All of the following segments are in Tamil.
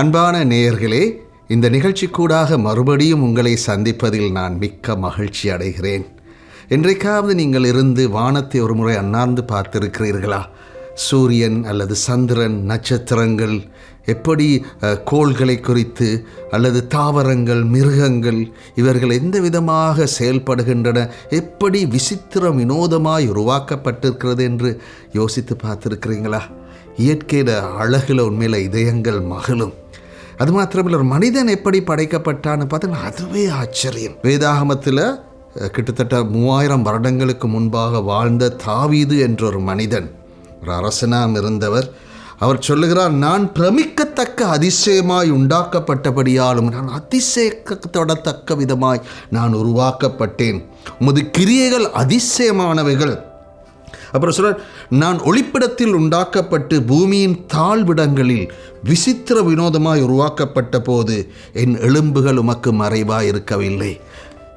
அன்பான நேயர்களே இந்த நிகழ்ச்சி கூடாக மறுபடியும் உங்களை சந்திப்பதில் நான் மிக்க மகிழ்ச்சி அடைகிறேன். என்றைக்காவது நீங்கள் இருந்து வானத்தை ஒரு முறை பார்த்திருக்கிறீர்களா? சூரியன் அல்லது சந்திரன் நட்சத்திரங்கள் எப்படி கோள்களை குறித்து அல்லது தாவரங்கள் மிருகங்கள் இவர்கள் எந்த விதமாக செயல்படுகின்றன எப்படி விசித்திரம் வினோதமாய் உருவாக்கப்பட்டிருக்கிறது என்று யோசித்து பார்த்துருக்கிறீங்களா? இயற்கையில் அழகில் உண்மையில் இதயங்கள் மகளும் அது மாத்திரமில்ல ஒரு மனிதன் எப்படி படைக்கப்பட்டான்னு பார்த்தீங்கன்னா அதுவே ஆச்சரியம். வேதாகமத்தில் கிட்டத்தட்ட மூவாயிரம் வருடங்களுக்கு முன்பாக வாழ்ந்த தாவீது என்ற ஒரு மனிதன் ஒரு அரசனாம் இருந்தவர். அவர் சொல்லுகிறார் நான் பிரமிக்கத்தக்க அதிசயமாய் உண்டாக்கப்பட்டபடியாலும் நான் அதிசயத்தொடத்தக்க விதமாய் நான் உருவாக்கப்பட்டேன். உமது கிரியைகள் அதிசயமானவைகள். அப்புறம் சொல்ற நான் ஒளிப்பிடத்தில் உண்டாக்கப்பட்டு பூமியின் தாழ்விடங்களில் விசித்திர வினோதமாய் உருவாக்கப்பட்ட போது என் எலும்புகள் உமக்கு மறைவாய் இருக்கவில்லை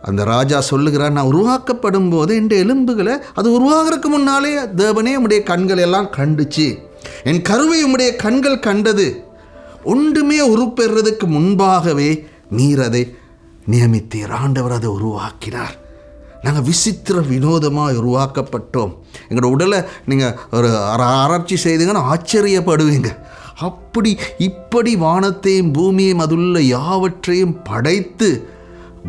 அந்த ராஜா சொல்லுகிறார் நான் உருவாக்கப்படும் போது என் எலும்புகளை அது உருவாகிறதுக்கு முன்னாலே தேவனே உடைய கண்கள் எல்லாம் கண்டுச்சு. என் கருவை உம்முடைய கண்கள் கண்டது. ஒன்றுமே உருப்பெறுறதுக்கு முன்பாகவே நீர் அதை நியமித்தீர். ஆண்டவர் அதை உருவாக்கினார். நாங்கள் விசித்திர வினோதமாக உருவாக்கப்பட்டோம். எங்களோட உடலை நீங்கள் ஒரு ஆராய்ச்சி செய்தீங்கன்னா ஆச்சரியப்படுவீங்க. அப்படி இப்படி வானத்தையும் பூமியையும் அதுள்ள யாவற்றையும் படைத்து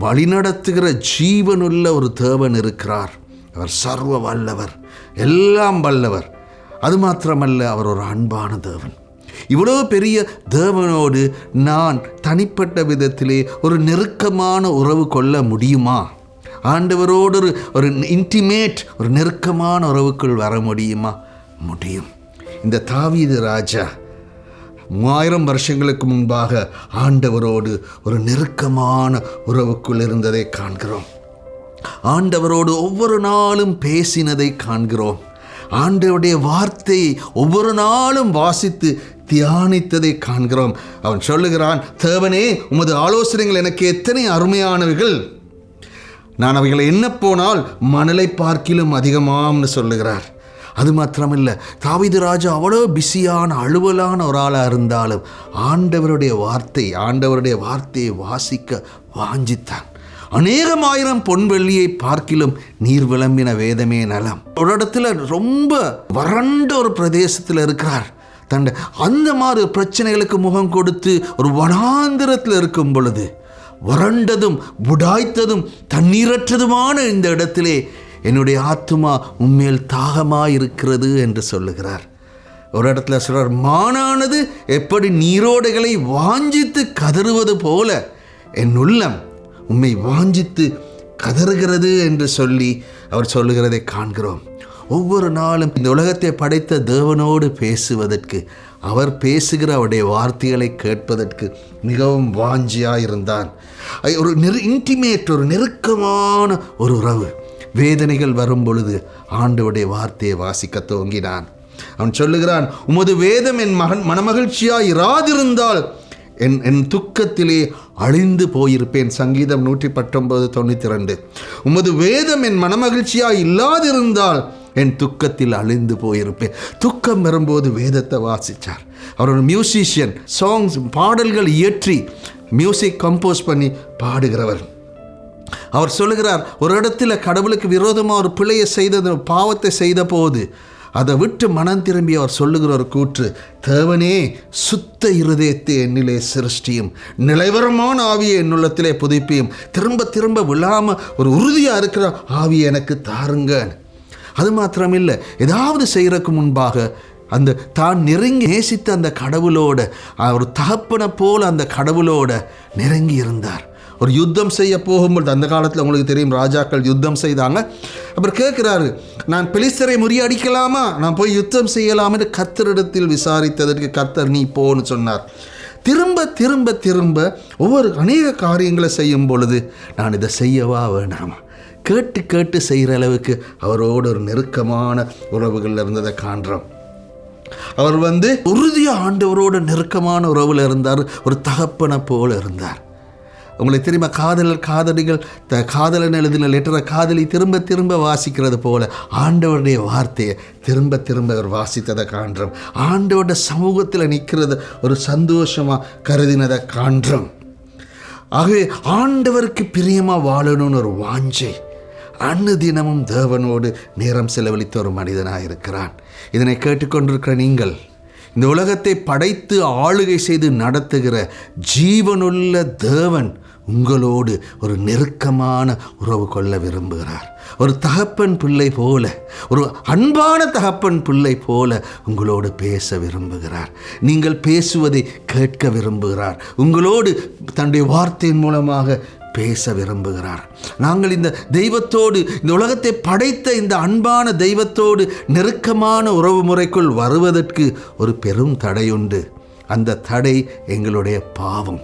வழிநடத்துகிற ஜீவனுள்ள ஒரு தேவன் இருக்கிறார். அவர் சர்வ வல்லவர் எல்லாம் வல்லவர். அது மாத்திரமல்ல அவர் ஒரு அன்பான தேவன். இவ்வளோ பெரிய தேவனோடு நான் தனிப்பட்ட விதத்திலே ஒரு நெருக்கமான உறவு கொள்ள முடியுமா? ஆண்டவரோடு ஒரு ஒரு இன்டிமேட் ஒரு நெருக்கமான உறவுக்குள் வர முடியுமா? முடியும். இந்த தாவீது ராஜா மூவாயிரம் வருஷங்களுக்கு முன்பாக ஆண்டவரோடு ஒரு நெருக்கமான உறவுக்குள் இருந்ததை காண்கிறோம். ஆண்டவரோடு ஒவ்வொரு நாளும் பேசினதை காண்கிறோம். ஆண்டவருடைய வார்த்தையை ஒவ்வொரு நாளும் வாசித்து தியானித்ததை காண்கிறோம். அவன் சொல்லுகிறான் தேவனே உமது ஆலோசனைகள் எனக்கு எத்தனை அருமையானவைகள்! நான் அவைகளை என்ன போனால் மணலை பார்க்கிலும் அதிகமாம்னு சொல்லுகிறார். அது மாத்திரமில்ல தாவிது ராஜா அவ்வளோ பிஸியான அலுவலான ஒரு ஆளாக இருந்தாலும் ஆண்டவருடைய வார்த்தை ஆண்டவருடைய வார்த்தையை வாசிக்க வாஞ்சித்தான். அநேகம் ஆயிரம் பொன் வெள்ளியை பார்க்கிலும் நீர் விளம்பின வேதமே நலம். ஒரு இடத்துல ரொம்ப வறண்ட ஒரு பிரதேசத்தில் இருக்கிறார். தண்ட அந்த மாதிரி பிரச்சனைகளுக்கு முகம் கொடுத்து ஒரு வனாந்திரத்தில் இருக்கும் பொழுது வறண்டதும் புடாய்த்ததும் தண்ணீரற்றதுமான இந்த இடத்திலே என்னுடைய ஆத்துமா உண்மையில் தாகமாயிருக்கிறது என்று சொல்லுகிறார். ஒரு இடத்துல சொல்கிறார் மானானது எப்படி நீரோடைகளை வாஞ்சித்து கதறுவது போல என் உள்ளம் உண்மை வாஞ்சித்து கதறுகிறது? என்று சொல்லி அவர் சொல்லுகிறதை காண்கிறோம். ஒவ்வொரு நாளும் இந்த உலகத்தை படைத்த தேவனோடு பேசுவதற்கு அவர் பேசுகிற அவருடைய வார்த்தைகளை கேட்பதற்கு மிகவும் வாஞ்சியாக இருந்தான் ஒரு நெரு இன்டிமேட் ஒரு நெருக்கமான ஒரு உறவு. வேதனைகள் வரும் பொழுது ஆண்டவுடைய வார்த்தையை வாசிக்க துவங்கினான். அவன் சொல்லுகிறான் உமது வேதம் என் மகன் மனமகிழ்ச்சியாக இராதிருந்தால் என் என் துக்கத்திலே அழிந்து போயிருப்பேன். சங்கீதம் நூற்றி பத்தொன்பது தொண்ணூற்றி ரெண்டு. உமது வேதம் என் மனமகிழ்ச்சியாக இல்லாதிருந்தால் என் துக்கத்தில் அழிந்து போயிருப்பேன். துக்கம் வரும்போது வேதத்தை வாசித்தார் அவர் ஒரு மியூசிஷியன் சாங்ஸ் பாடல்கள் இயற்றி மியூசிக் கம்போஸ் பண்ணி பாடுகிறவர். அவர் சொல்லுகிறார் ஒரு இடத்துல கடவுளுக்கு விரோதமாக ஒரு பிழையை செய்தது பாவத்தை செய்த போது அதை விட்டு மனம் திரும்பி அவர் சொல்லுகிற ஒரு கூற்று தேவனே சுத்த இருதயத்தை என்னிலே சிருஷ்டியும் நிலைவரமான ஆவியை என்னுள்ளத்திலே புதுப்பியும் திரும்ப திரும்ப விழாமல் ஒரு உறுதியாக இருக்கிற ஆவியை எனக்கு தாருங்க அது மாத்திரமில்லை. ஏதாவது செய்கிறதுக்கு முன்பாக அந்த தான் நெருங்கி நேசித்த அந்த கடவுளோட ஒரு தகப்பனை போல் அந்த கடவுளோட நெருங்கி இருந்தார். ஒரு யுத்தம் செய்ய போகும்பொழுது அந்த காலத்தில் உங்களுக்கு தெரியும் ராஜாக்கள் யுத்தம் செய்தாங்க. அப்புறம் கேட்குறாரு நான் பெலிஸ்தரை முறியடிக்கலாமா? நான் போய் யுத்தம் செய்யலாம்னு கத்தரிடத்தில் விசாரித்ததற்கு கத்தர் நீ போன்னு சொன்னார். திரும்ப திரும்ப திரும்ப ஒவ்வொரு அநேக காரியங்களை செய்யும் பொழுது நான் இதை செய்யவா வேணாமா கேட்டு கேட்டு செய்கிற அளவுக்கு அவரோடு ஒரு நெருக்கமான உறவுகள் இருந்ததை காண்றோம். அவர் வந்து உறுதியாக ஆண்டவரோட நெருக்கமான உறவில் இருந்தார் ஒரு தகப்பனை போல் இருந்தார். உங்களை திரும்ப காதலர் காதலிகள் த காதலன் எழுதின லெட்டரை காதலி திரும்ப திரும்ப வாசிக்கிறது போல ஆண்டவருடைய வார்த்தையை திரும்ப திரும்ப அவர் வாசித்ததை காண்றோம். ஆண்டவருடைய சமூகத்தில் நிற்கிறத ஒரு சந்தோஷமாக கருதினதை காண்றோம். ஆகவே ஆண்டவருக்கு பிரியமாக வாழணும்னு ஒரு வாஞ்சை. அன்னு தினமும் தேவனோடு நேரம் செலவழித்த ஒரு மனிதனாக இருக்கிறான். இதனை கேட்டுக்கொண்டிருக்கிற நீங்கள் இந்த உலகத்தை படைத்து ஆளுகை செய்து நடத்துகிற ஜீவனுள்ள தேவன் உங்களோடு ஒரு நெருக்கமான உறவு கொள்ள விரும்புகிறார். ஒரு தகப்பன் பிள்ளை போல ஒரு அன்பான தகப்பன் பிள்ளை போல உங்களோடு பேச விரும்புகிறார். நீங்கள் பேசுவதை கேட்க விரும்புகிறார். உங்களோடு தன்னுடைய வார்த்தையின் மூலமாக பேச விரும்புகிறார். நாங்கள் இந்த தெய்வத்தோடு இந்த உலகத்தை படைத்த இந்த அன்பான தெய்வத்தோடு நெருக்கமான உறவு முறைக்குள் வருவதற்கு ஒரு பெரும் தடையுண்டு அந்த தடை எங்களுடைய பாவம்.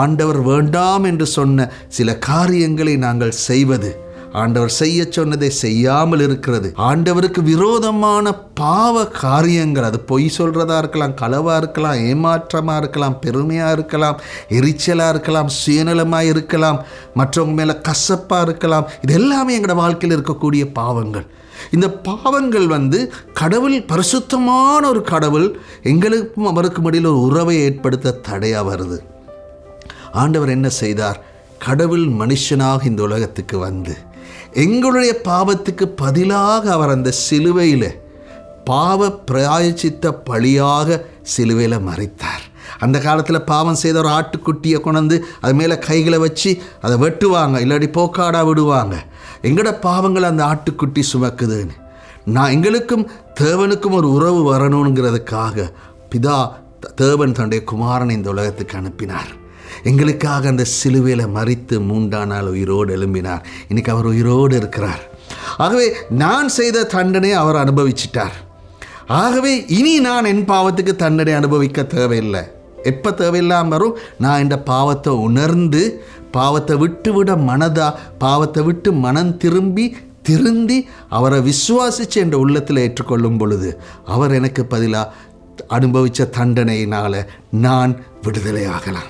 ஆண்டவர் வேண்டாம் என்று சொன்ன சில காரியங்களை நாங்கள் செய்வது. ஆண்டவர் செய்ய சொன்னதை செய்யாமல் இருக்கிறது. ஆண்டவருக்கு விரோதமான பாவ காரியங்கள் அது பொய் சொல்றதா இருக்கலாம் களவா இருக்கலாம் ஏமாற்றமா இருக்கலாம் பெருமையா இருக்கலாம் எரிச்சலா இருக்கலாம் சுயநலமாக இருக்கலாம் மற்றவங்க மேல கசப்பா இருக்கலாம் இது எல்லாமே எங்களோட வாழ்க்கையில் இருக்கக்கூடிய பாவங்கள். இந்த பாவங்கள் வந்து கடவுள் பரிசுத்தமான ஒரு கடவுள் எங்களுக்கும் அவருக்கும் இடையில் ஒரு உறவை ஏற்படுத்த தடையாக வருது. ஆண்டவர் என்ன செய்தார்? கடவுள் மனுஷனாக இந்த உலகத்துக்கு வந்து எங்களுடைய பாவத்துக்கு பதிலாக அவர் அந்த சிலுவையில் பாவ பிராயச்சித்த பழியாக சிலுவையில் மறைத்தார். அந்த காலத்தில் பாவம் செய்த ஒரு ஆட்டுக்குட்டியை கொண்டு அது மேலே கைகளை வச்சு அதை வெட்டுவாங்க இல்லாட்டி போக்காடா விடுவாங்க. எங்களோட பாவங்களை அந்த ஆட்டுக்குட்டி சுமக்குதுன்னு. நான் எங்களுக்கும் தேவனுக்கும் ஒரு உறவு வரணுங்கிறதுக்காக பிதா தேவன் தன்னுடைய குமாரனை இந்த உலகத்துக்கு அனுப்பினார். எங்களுக்காக அந்த சிலுவையில் மறித்து மூன்றாம் நாள் உயிரோடு எழும்பினார். இன்னைக்கு அவர் உயிரோடு இருக்கிறார். ஆகவே நான் செய்த தண்டனை அவர் அனுபவிச்சிட்டார். ஆகவே இனி நான் என் பாவத்துக்கு தண்டனை அனுபவிக்க தேவையில்லை. எப்போ தேவையில்லாமல் வரும்? நான் இந்த பாவத்தை உணர்ந்து பாவத்தை விட்டு விட மனதா பாவத்தை விட்டு மனம் திரும்பி திருந்தி அவரை விசுவாசித்து என்ற உள்ளத்தில் ஏற்றுக்கொள்ளும் பொழுது அவர் எனக்கு பதிலாக அனுபவித்த தண்டனையினால் நான் விடுதலை ஆகலாம்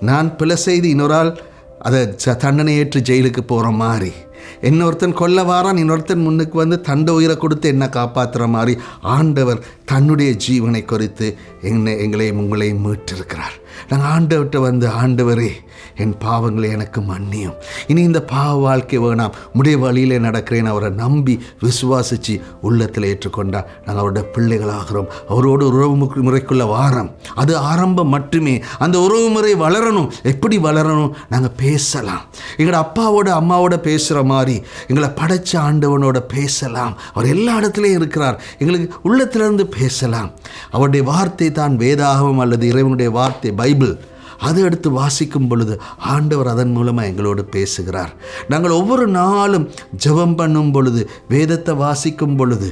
நான் பிழை செய்து இன்னொரு ஆள் அதை ச- தண்டனை ஏற்று ஜெயிலுக்கு போகிற மாதிரி. இன்னொருத்தன் கொல்ல வாரான் இன்னொருத்தன் முன்னுக்கு வந்து தண்ட உயிரை கொடுத்து என்ன காப்பாற்றுற மாதிரி. ஆண்டவர் தன்னுடைய ஜீவனை குறித்து என்னை எங்களையும் உங்களையும் மீட்டிருக்கிறார். நாங்கள் ஆண்டவர்கிட்ட வந்து ஆண்டவரே என் பாவங்களை எனக்கு மன்னியும். இனி இந்த பாவ வாழ்க்கை வேணாம். முடிய வழியிலே நடக்கிறேன் அவரை நம்பி விசுவாசித்து உள்ளத்தில் ஏற்றுக்கொண்டா. நாங்கள் அவரோட பிள்ளைகளாகிறோம். அவரோட உறவு முறைக்குள்ள வாரம். அது ஆரம்பம் மட்டுமே. அந்த உறவு முறை வளரணும். எப்படி வளரணும்? நாங்கள் பேசலாம். எங்களோட அப்பாவோட அம்மாவோட பேசுகிற மாதிரி எங்களை படைச்ச ஆண்டவனோட பேசலாம். அவர் எல்லா இடத்துலையும் இருக்கிறார். எங்களுக்கு உள்ளத்திலிருந்து பேசலாம். அவருடைய வார்த்தை தான் வேதாகமம் அல்லது இறைவனுடைய வார்த்தை பைபிள். அதை எடுத்து வாசிக்கும் பொழுது ஆண்டவர் அதன் மூலமாக எங்களோடு பேசுகிறார். நாங்கள் ஒவ்வொரு நாளும் ஜெபம் பண்ணும் பொழுது வேதத்தை வாசிக்கும் பொழுது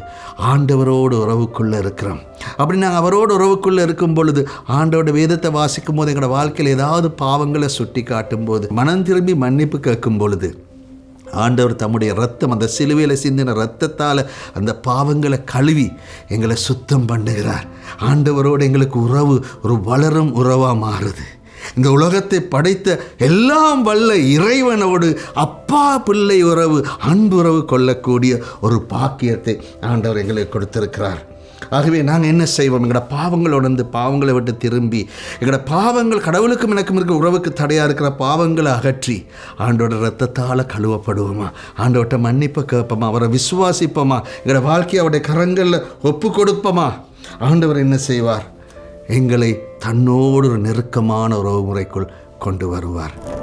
ஆண்டவரோடு உறவுக்குள்ளே இருக்கிறோம். அப்படி நாங்கள் அவரோடு உறவுக்குள்ளே இருக்கும் பொழுது ஆண்டவரோட வேதத்தை வாசிக்கும் போது எங்களோட வாழ்க்கையில் ஏதாவது பாவங்களை சுட்டி காட்டும் போது மனம் திரும்பி மன்னிப்பு கேட்கும் பொழுது ஆண்டவர் தம்முடைய ரத்தம் அந்த சிலுவையில் சிந்தின ரத்தத்தால் அந்த பாவங்களை கழுவி எங்களை சுத்தம் பண்ணுகிறார். ஆண்டவரோடு எங்களுக்கு உறவு ஒரு வளரும் உறவாக மாறுது. இந்த உலகத்தை படைத்த எல்லாம் வல்ல இறைவனோடு அப்பா பிள்ளை உறவு அன்புறவு கொள்ளக்கூடிய ஒரு பாக்கியத்தை ஆண்டவர் எங்களுக்கு கொடுத்திருக்கிறார். ஆகவே நாங்கள் என்ன செய்வோம்? எங்களோட பாவங்கள் உணர்ந்து பாவங்களை விட்டு திரும்பி எங்களோட பாவங்கள் கடவுளுக்கும் எனக்கும் இருக்கிற உறவுக்கு தடையாக இருக்கிற பாவங்களை அகற்றி ஆண்டோட ரத்தத்தால் கழுவப்படுவோமா? ஆண்டோட்ட மன்னிப்பு கேட்போமா? அவரை விசுவாசிப்போமா? எங்களோட வாழ்க்கையை அவருடைய கரங்களில் ஒப்பு கொடுப்போமா? ஆண்டவர் என்ன செய்வார்? எங்களை தன்னோடு ஒரு நெருக்கமான உறவு முறைக்குள் கொண்டு வருவார்.